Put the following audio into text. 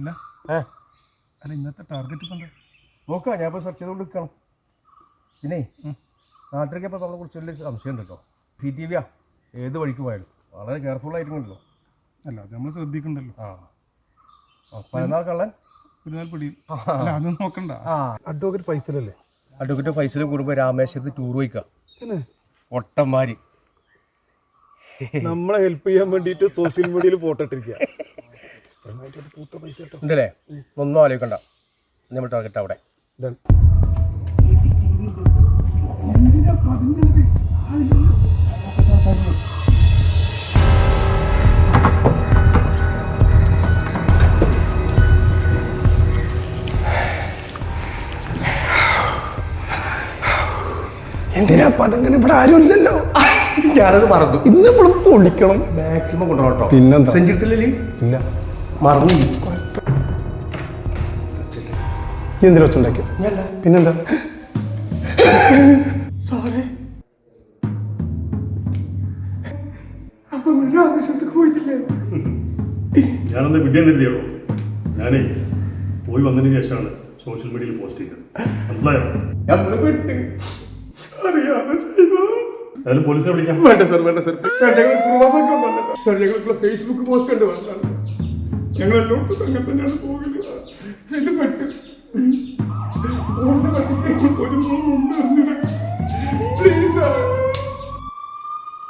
ഇല്ല. ഏ? അല്ല ഇന്നത്തെ ടാർഗറ്റ് ഇപ്പം എന്താ? നോക്കാം ഞാൻ ഇപ്പോൾ സെർച്ച് ചെയ്തുകൊണ്ട് നിൽക്കണം പിന്നെ നാട്ടിലേക്ക് ഇപ്പോൾ നമ്മളെ കുറിച്ച് വലിയ സംശയം ഉണ്ട് കേട്ടോ സി ടി വിയാ ഏത് വഴിക്ക് പോയാലും വളരെ കെയർഫുൾ ആയിരിക്കുമല്ലോ അല്ല അത് നമ്മൾ ശ്രദ്ധിക്കണ്ടല്ലോ. ആ. പതിനാൾ പതിനാല് കള്ളൻ? നാൾ പിടി. അല്ല അതൊന്നും നോക്കണ്ട. ആ. അഡ്വക്കേറ്റ് ഫൈസലല്ലേ? അഡ്വക്കേറ്റ് ഫൈസലും കൂടുമ്പോൾ രാമേശ്വരത്ത് ടൂർ പോയിക്കാം. ഒട്ടന്മാര് നമ്മളെ ഹെൽപ്പ് ചെയ്യാൻ വേണ്ടിയിട്ട് സോഷ്യൽ മീഡിയയിൽ ഫോട്ടോ ഇട്ടിരിക്കുക ഉണ്ടല്ലേ? ഒന്നും ആലോചിക്കണ്ട. നമ്മൾ ടാർഗറ്റ് അവിടെ. എന്തിനാ പതങ്ങനെ ഇവിടെ ആരും ഇല്ലല്ലോ ഞാനത് മറന്നു. ഇന്ന് നമ്മൾ പൊളിക്കണം. മാക്സിമം കൊണ്ടുപോകട്ടോ പിന്നെന്താ? സെഞ്ചുറിത്തില്ലേ ഇല്ല. മറന്നു. നീ എന്തിനു വെച്ചുണ്ടാക്കിയ പിന്നെന്താ? ഞാനൊന്ന് വിഡിയോ കരുതിയുള്ളൂ ഞാനേ പോയി വന്നതിന് ശേഷമാണ് സോഷ്യൽ മീഡിയയിൽ പോസ്റ്റ് ചെയ്തത്. മനസ്സിലായോ? അതിൽ പോലീസിനെ വിളിക്കാം. വേണ്ട സാർ വേണ്ട സാർ. സാർ ഞങ്ങൾ ഫേസ്ബുക്ക് പോസ്റ്റ് ഉണ്ട് വേണ്ട ഞങ്ങൾ എല്ലായിടത്തും അങ്ങനെ തന്നെയാണ് പോകുന്നത്. ഇത് പറ്റും. ഓർത്ത് പറ്റിക്ക് ഒരു മൂന്ന് മുമ്പ്